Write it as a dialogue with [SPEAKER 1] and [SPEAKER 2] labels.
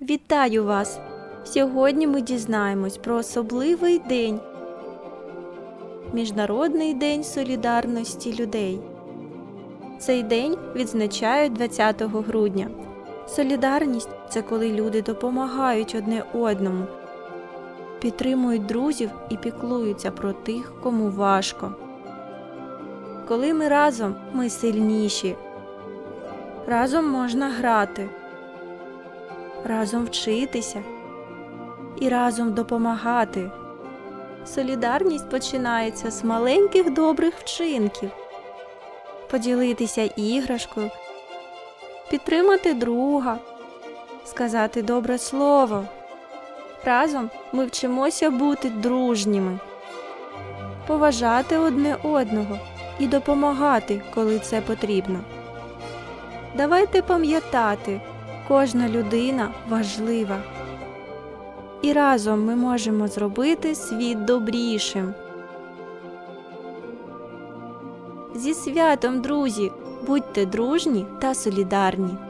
[SPEAKER 1] Вітаю вас! Сьогодні ми дізнаємось про особливий день Міжнародний день солідарності людей. Цей день відзначають 20 грудня. Солідарність це коли люди допомагають одне одному, підтримують друзів і піклуються про тих, кому важко. Коли ми разом, ми сильніші. Разом можна грати, разом вчитися і разом допомагати. Солідарність починається з маленьких добрих вчинків. Поділитися іграшкою, підтримати друга, сказати добре слово. Разом ми вчимося бути дружніми, поважати одне одного і допомагати, коли це потрібно. Давайте пам'ятати, кожна людина важлива. І разом ми можемо зробити світ добрішим. Зі святом, друзі! Будьте дружні та солідарні!